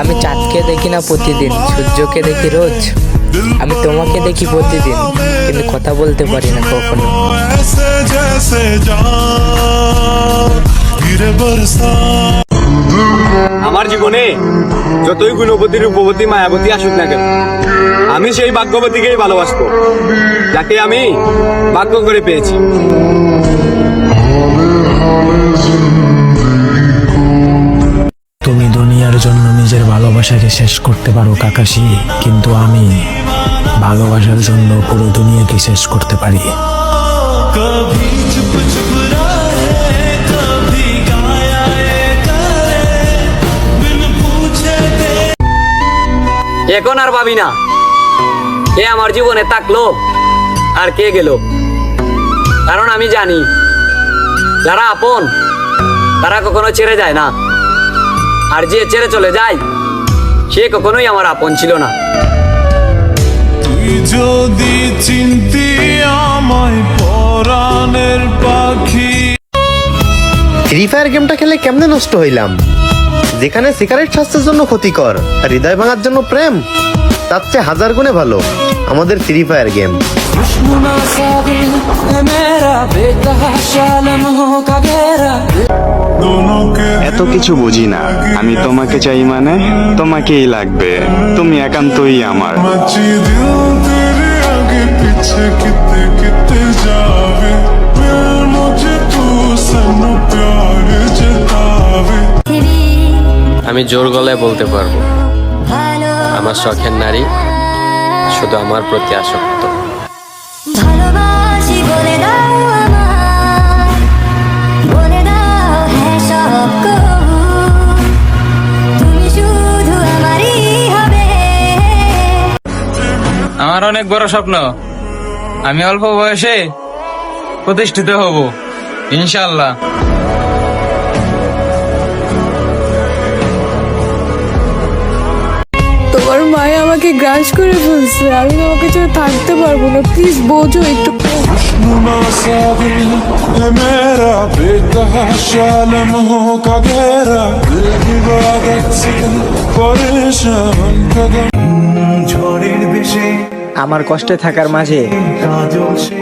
আমি চাঁদকে দেখি না প্রতিদিন, সূর্যকে দেখি রোজ। আমি তোমাকে দেখি প্রতিদিন, কিন্তু কথা বলতে পারি না কখনো। আমার জীবনে যতই গুণবতী রূপবতী মায়াবতী আসুক না কেন, আমি সেই ভাগ্যবতীকেই ভালোবাসবো, যাকে আমি ভাগ্য করে পেয়েছি। তুমি দুনিয়ার জন্য নিজের ভালোবাসাকে শেষ করতে পারো কাকাশি কিন্তু আমি ভালোবাসার জন্য পুরো দুনিয়াকে শেষ করতে পারি। এখন আর ভাবি না। এ আমার জীবনে থাকল আর কে গেল। কারণ আমি জানি যারা আপন তারা কখনো ছেড়ে যায় না। আর যে ছেড়ে চলে যায় সে কখনোই আমার আপন ছিল না। তুই যদি চিনতি আমায় পরাণের পাখি। ফ্রি ফায়ার গেমটা খেলে কেমনে নষ্ট হইলাম? যেখানে সিগারেট স্বাস্থ্যের জন্য ক্ষতিকর আর হৃদয় ভাঙার জন্য প্রেম তার চেয়ে হাজার গুণে ভালো। আমাদের ফ্রি ফায়ার গেম এত কিছু বুঝি না। আমি তোমাকে চাই মানে তোমাকেই লাগবে। তুমি একান্তই আমার। আমি জোর গলায় বলতে পারব। আমার শখের নারী। শুধু আমার প্রতি আসক্ত। ভালোবাসি বলে দাও আমায় বলে দাও হ্যাঁ সব তুমি শুধু আমারই হবে। আমার অনেক বড় স্বপ্ন। আমি অল্প বয়সে প্রতিষ্ঠিত হব। ইনশাল্লাহ আমাকে গ্রাস করে ফেলছে। আমি তোমাকে ছাড়া থাকতে পারব না। প্লিজ বোঝো একটু। আমার কষ্টে থাকার মাঝে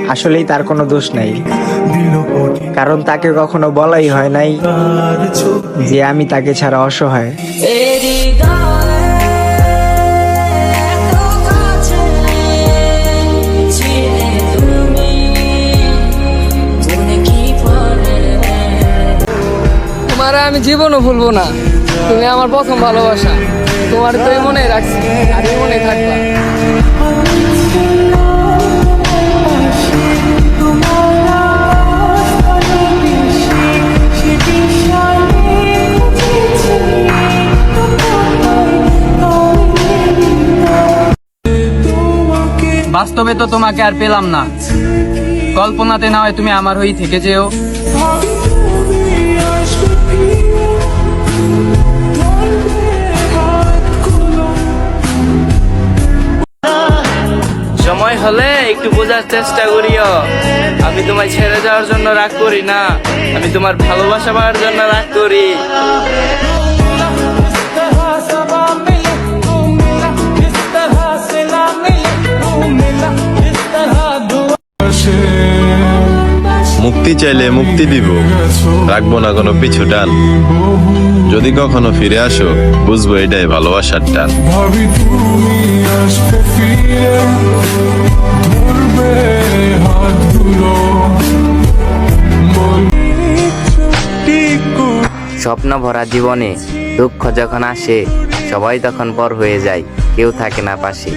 আসলেই তার কোনো দোষ নাই। কারণ তাকে কখনো বলাই হয় নাই যে আমি তাকে ছাড়া অসহায়। আমি জীবনও ভুলবো না। তুমি আমার প্রথম ভালোবাসা। তোমার তো মনে রাখছি, আর মনে থাকবা। বাস্তবে তো তোমাকে আর পেলাম না। কল্পনাতে না হয় তুমি আমার হয়েই থেকে যেও। সময় হলে একটু বোঝার চেষ্টা করিও। আমি তোমায় ছেড়ে যাওয়ার জন্য রাগ করি না। আমি তোমার ভালোবাসা পাওয়ার জন্য রাগ করি। মুক্তি চাইলে মুক্তি দিব। রাখব না কোনো পিছু টান। যদি কখনো ফিরে আসো বুঝব এটাই ভালোবাসার টান। স্বপ্ন ভরা জীবনে দুঃখ যখন আসে সবাই তখন পর হয়ে যায় কেউ থাকে না পাশে।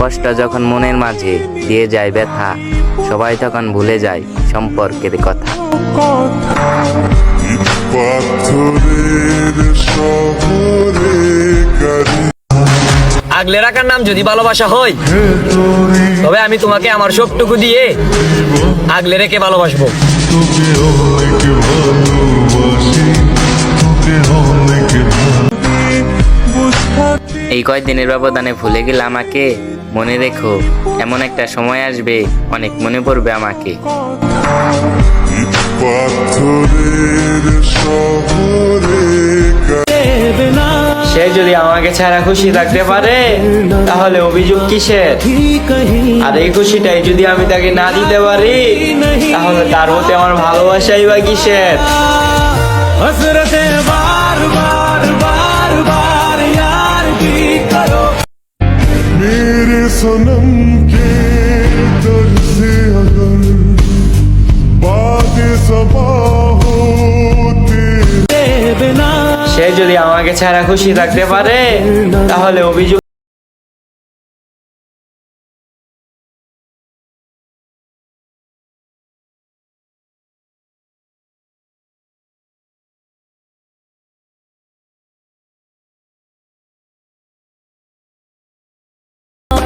কষ্ট যখন মনের মাঝে দিয়ে যায় ব্যথা সবাই তখন ভুলে যায় সম্পর্কের কথা। আগলে রাখার নাম যদি ভালোবাসা হয় তবে আমি তোমাকে আমার সবটুকু দিয়ে আগলে রেখে ভালোবাসবো। তোকে অনেক ভালোবাসি তোকে অনেক এই কয়েকদিনের ব্যবধানে ভুলে গেলে আমাকে? মনে রেখো এমন একটা সময় আসবে অনেক মনে পড়বে আমাকে। সে যদি আমাকে ছাড়া খুশি থাকতে পারে তাহলে অভিযোগ কিসের? আর এই খুশিটাই যদি আমি তাকে না দিতে পারি তাহলে তার মধ্যে আমার ভালোবাসাই বা কিসের? सनम के दर से अगर बातें सबा होते সে যদি আমাকে ছাড়া খুশি থাকতে পারে তাহলে অভিযোগ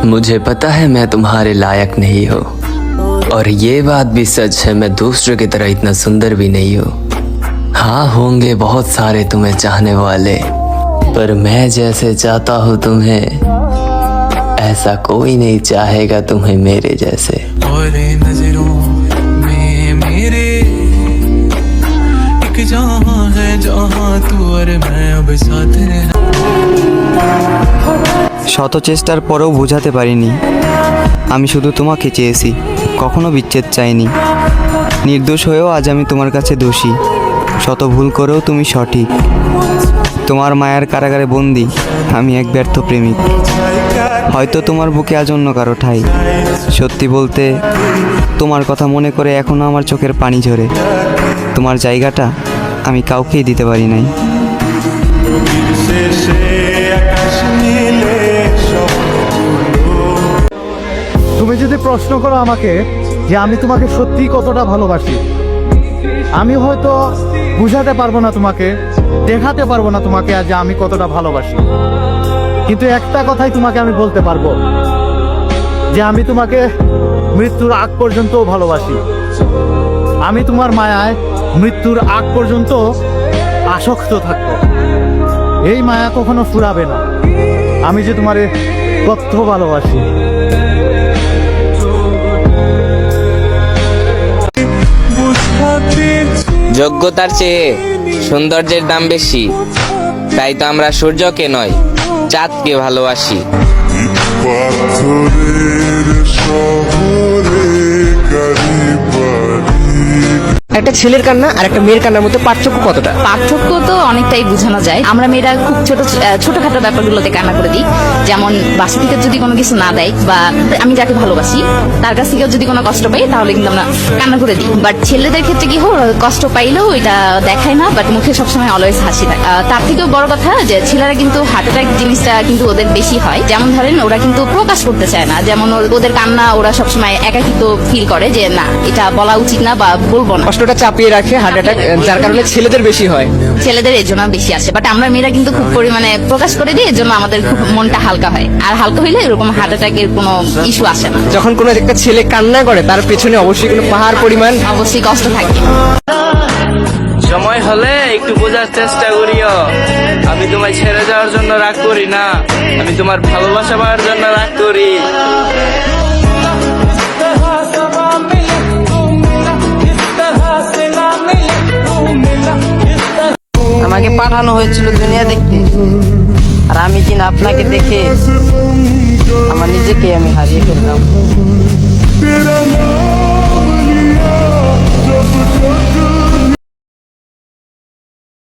मुझे पता है मैं तुम्हारे लायक नहीं हो। और ये बात भी सच है, मैं दूसरों की तरह इतना सुंदर भी नहीं हूँ। हाँ होंगे बहुत सारे तुम्हें चाहने वाले, पर मैं जैसे चाहता हूँ तुम्हें, ऐसा कोई नहीं चाहेगा तुम्हें मेरे जैसे। और नज़रों में मेरे, एक जहाँ है जहाँ तू और मैं अब साथ শত চেষ্টার পরেও বোঝাতে পারিনি। আমি শুধু তোমাকে চেয়েছি, কখনো বিচ্ছেদ চাইনি। নির্দোষ হয়েও আজ আমি তোমার কাছে দোষী। শত ভুল করেও তুমি সঠিক। তোমার মায়ার কারাগারে বন্দি, আমি এক ব্যর্থ প্রেমিক। হয়তো তোমার বুকে আজ অন্য কারও ঠাই। সত্যি বলতে, তোমার কথা মনে করে এখনও আমার চোখের পানি ঝরে। তোমার জায়গাটা আমি কাউকেই দিতে পারি নাই। তুমি যদি প্রশ্ন করো আমাকে যে আমি তোমাকে সত্যি কতটা ভালোবাসি, আমি হয়তো বুঝাতে পারব না তোমাকে, দেখাতে পারব না তোমাকে আজ আমি কতটা ভালোবাসি। কিন্তু একটা কথাই তোমাকে আমি বলতে পারব, যে আমি তোমাকে মৃত্যুর আগ পর্যন্তও ভালোবাসি। আমি তোমার মায়ায় মৃত্যুর আগ পর্যন্ত আসক্ত থাকব। এই মায়া কখনো ফুরাবে না। আমি যে তোমারে কত ভালোবাসি। যোগ্যতার চেয়ে সৌন্দর্যের দাম বেশি। তাই তো আমরা সূর্যকে নয়, চাঁদকে ভালোবাসি। একটা ছেলের কান্না আর একটা মেয়ের কান্নার মধ্যে পার্থক্য কতটা? পার্থক্য তো অনেকটাই বোঝানো যায়। আমরা মেয়েরা খুব ছোট ছোটখাটো ব্যাপারগুলোতে কান্না করে দিই। যেমন বাসা থেকে যদি কোনো কিছু না দেয় বা আমি যাকে ভালোবাসি তার কাছ থেকেও যদি কোনো কষ্ট পাই তাহলে কিন্তু আমরা কান্না করে দিই। বাট ছেলেদের ক্ষেত্রে কি হোক কষ্ট পাইলেও এটা দেখায় না বাট মুখে সবসময় অলওয়েজ হাসি থাকে। তার থেকেও বড় কথা যে ছেলেরা কিন্তু হার্ট অ্যাটাক জিনিসটা কিন্তু ওদের বেশি হয়। যেমন ধরেন ওরা কিন্তু প্রকাশ করতে চায় না। যেমন ওদের কান্না ওরা সবসময় একাকিত্ব ফিল করে যে না এটা বলা উচিত না বা বলব না। কষ্টটা চাপিয়ে রাখে হার্ট অ্যাটাক যার কারণে ছেলেদের বেশি হয়। ছেলেদের এর জন্য বেশি আসে বাট আমরা মেয়েরা কিন্তু খুব পরিমাণে প্রকাশ করে দিই এর জন্য আমাদের খুব মনটা হালকা হয়। আর হালকা হইলে এরকম হার্ট অ্যাটাকের কোনো ইস্যু আসে না। যখন কোনো একটা ছেলে কান্না করে তার পেছনে অবশ্যই কোনো পাহাড় পরিমাণ অবশ্যই কষ্ট থাকে। সময় হলে একটু বোঝার চেষ্টা করিও। আমি তোমায় ছেড়ে যাওয়ার জন্য রাগ করি না। আমি তোমার ভালোবাসা পাওয়ার জন্য রাগ করি। আমাকে পাঠানো হয়েছিল দুনিয়া দেখতে আর আমি কিন আপনাকে দেখে আমার নিজেকে আমি হারিয়ে ফেললাম Thank you.